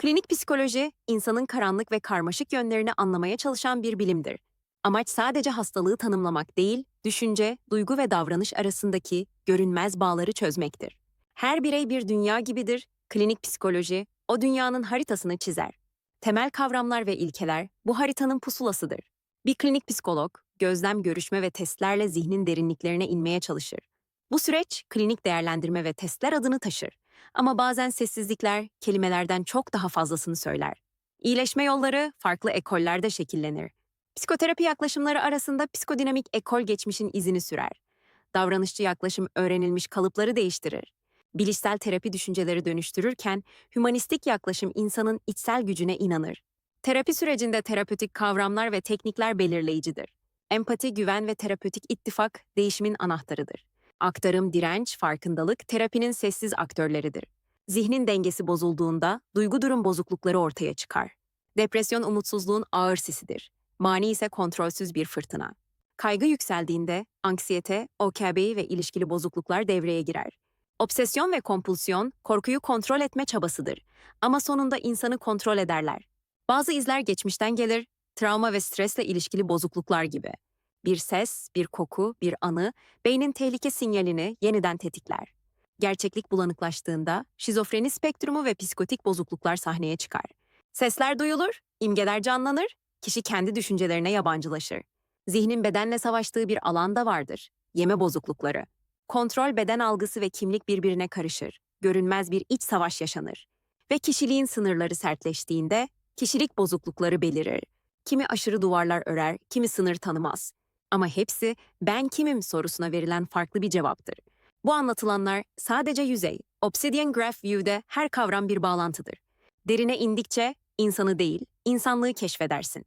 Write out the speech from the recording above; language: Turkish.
Klinik psikoloji, insanın karanlık ve karmaşık yönlerini anlamaya çalışan bir bilimdir. Amaç sadece hastalığı tanımlamak değil, düşünce, duygu ve davranış arasındaki görünmez bağları çözmektir. Her birey bir dünya gibidir, klinik psikoloji o dünyanın haritasını çizer. Temel kavramlar ve ilkeler bu haritanın pusulasıdır. Bir klinik psikolog, gözlem, görüşme ve testlerle zihnin derinliklerine inmeye çalışır. Bu süreç klinik değerlendirme ve testler adını taşır. Ama bazen sessizlikler kelimelerden çok daha fazlasını söyler. İyileşme yolları farklı ekollerde şekillenir. Psikoterapi yaklaşımları arasında psikodinamik ekol geçmişin izini sürer. Davranışçı yaklaşım öğrenilmiş kalıpları değiştirir. Bilişsel terapi düşünceleri dönüştürürken, hümanistik yaklaşım insanın içsel gücüne inanır. Terapi sürecinde terapötik kavramlar ve teknikler belirleyicidir. Empati, güven ve terapötik ittifak değişimin anahtarıdır. Aktarım, direnç, farkındalık terapinin sessiz aktörleridir. Zihnin dengesi bozulduğunda duygu durum bozuklukları ortaya çıkar. Depresyon umutsuzluğun ağır sisidir. Mani ise kontrolsüz bir fırtına. Kaygı yükseldiğinde anksiyete, OKB ve ilişkili bozukluklar devreye girer. Obsesyon ve kompulsiyon korkuyu kontrol etme çabasıdır ama sonunda insanı kontrol ederler. Bazı izler geçmişten gelir, travma ve stresle ilişkili bozukluklar gibi. Bir ses, bir koku, bir anı beynin tehlike sinyalini yeniden tetikler. Gerçeklik bulanıklaştığında şizofreni spektrumu ve psikotik bozukluklar sahneye çıkar. Sesler duyulur, imgeler canlanır, kişi kendi düşüncelerine yabancılaşır. Zihnin bedenle savaştığı bir alan da vardır. Yeme bozuklukları. Kontrol beden algısı ve kimlik birbirine karışır. Görünmez bir iç savaş yaşanır. Ve kişiliğin sınırları sertleştiğinde kişilik bozuklukları belirir. Kimi aşırı duvarlar örer, kimi sınır tanımaz. Ama hepsi ben kimim sorusuna verilen farklı bir cevaptır. Bu anlatılanlar sadece yüzey. Obsidian Graph View'de her kavram bir bağlantıdır. Derine indikçe insanı değil, insanlığı keşfedersin.